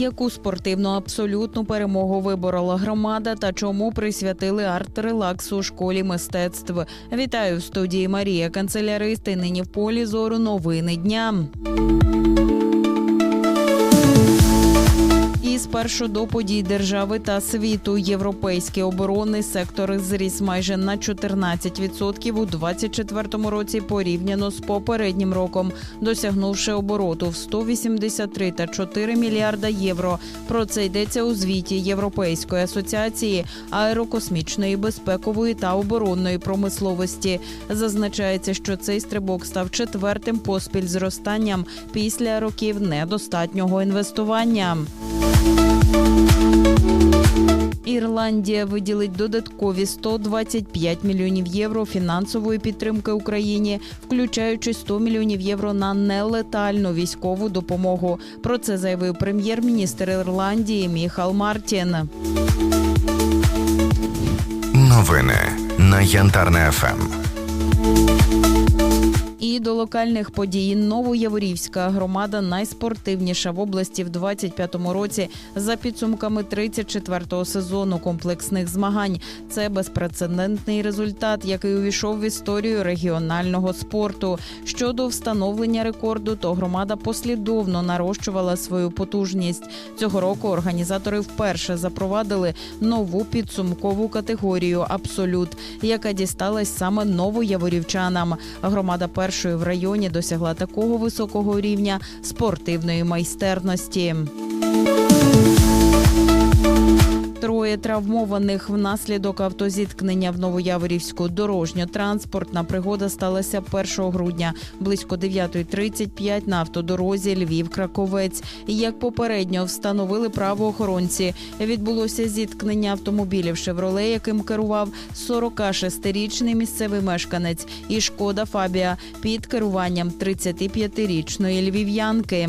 Яку спортивну абсолютну перемогу виборола громада та чому присвятили арт-релакс у школі мистецтв? Вітаю в студії Марія Канцелярист і нині в полі зору новини дня. Спершу до подій держави та світу європейський оборонний сектор зріс майже на 14% у 2024 році порівняно з попереднім роком, досягнувши обороту в 183,4 мільярда євро. Про це йдеться у звіті Європейської асоціації аерокосмічної безпекової та оборонної промисловості. Зазначається, що цей стрибок став четвертим поспіль зростанням після років недостатнього інвестування. Ірландія виділить додаткові 125 мільйонів євро фінансової підтримки Україні, включаючи 100 мільйонів євро на нелетальну військову допомогу. Про це заявив прем'єр-міністр Ірландії Міхал Мартін. Новини на Янтарне ФМ. І до локальних подій Новояворівська громада найспортивніша в області в 25-му році за підсумками 34-го сезону комплексних змагань. Це безпрецедентний результат, який увійшов в історію регіонального спорту. Щодо встановлення рекорду, то громада послідовно нарощувала свою потужність. Цього року організатори вперше запровадили нову підсумкову категорію Абсолют, яка дісталась саме новояворівчанам. Громада першої в районі досягла такого високого рівня спортивної майстерності. Троє травмованих внаслідок автозіткнення в Новояворівську дорожньо-транспортна пригода сталася 1 грудня близько 9.35 на автодорозі Львів-Краковець. Як попередньо встановили правоохоронці, відбулося зіткнення автомобілів «Шевроле», яким керував 46-річний місцевий мешканець, і шкода Фабія під керуванням 35-річної львів'янки.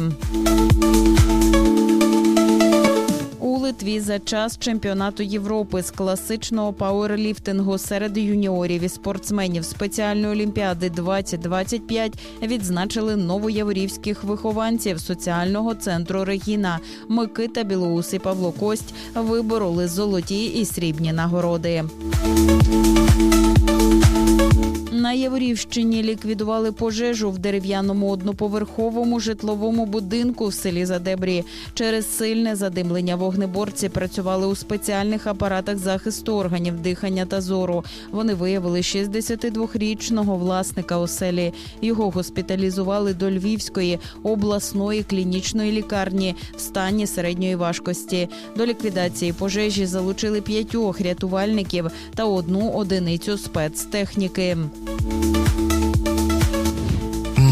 У Литві за час чемпіонату Європи з класичного пауерліфтингу серед юніорів і спортсменів спеціальної олімпіади 2025 відзначили новояворівських вихованців соціального центру Регіна. Микита Білоус і Павло Кость вибороли золоті і срібні нагороди. Яворівщині ліквідували пожежу в дерев'яному одноповерховому житловому будинку в селі Задебрі. Через сильне задимлення вогнеборці працювали у спеціальних апаратах захисту органів дихання та зору. Вони виявили 62-річного власника оселі. Його госпіталізували до Львівської обласної клінічної лікарні в стані середньої важкості. До ліквідації пожежі залучили п'ятьох рятувальників та одну одиницю спецтехніки.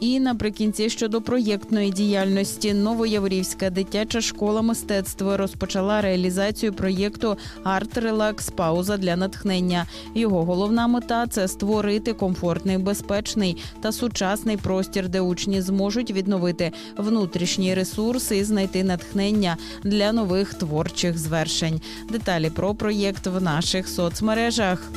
І наприкінці щодо проєктної діяльності Новояворівська дитяча школа мистецтва розпочала реалізацію проєкту Арт Релакс Пауза для натхнення. Його головна мета це створити комфортний, безпечний та сучасний простір, де учні зможуть відновити внутрішні ресурси і знайти натхнення для нових творчих звершень. Деталі про проєкт в наших соцмережах.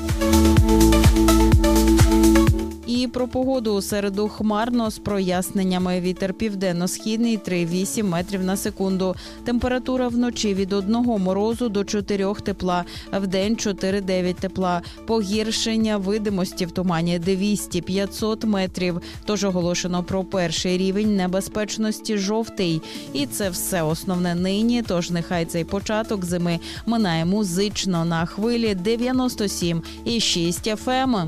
Про погоду у середу хмарно з проясненнями. Вітер південно-східний 3,8 метрів на секунду. Температура вночі від 1 морозу до 4 тепла, в день 4-9 тепла. Погіршення видимості в тумані 200-500 метрів. Тож оголошено про перший рівень небезпечності жовтий. І це все основне нині. Тож нехай цей початок зими минає музично на хвилі 97 і 6 FM.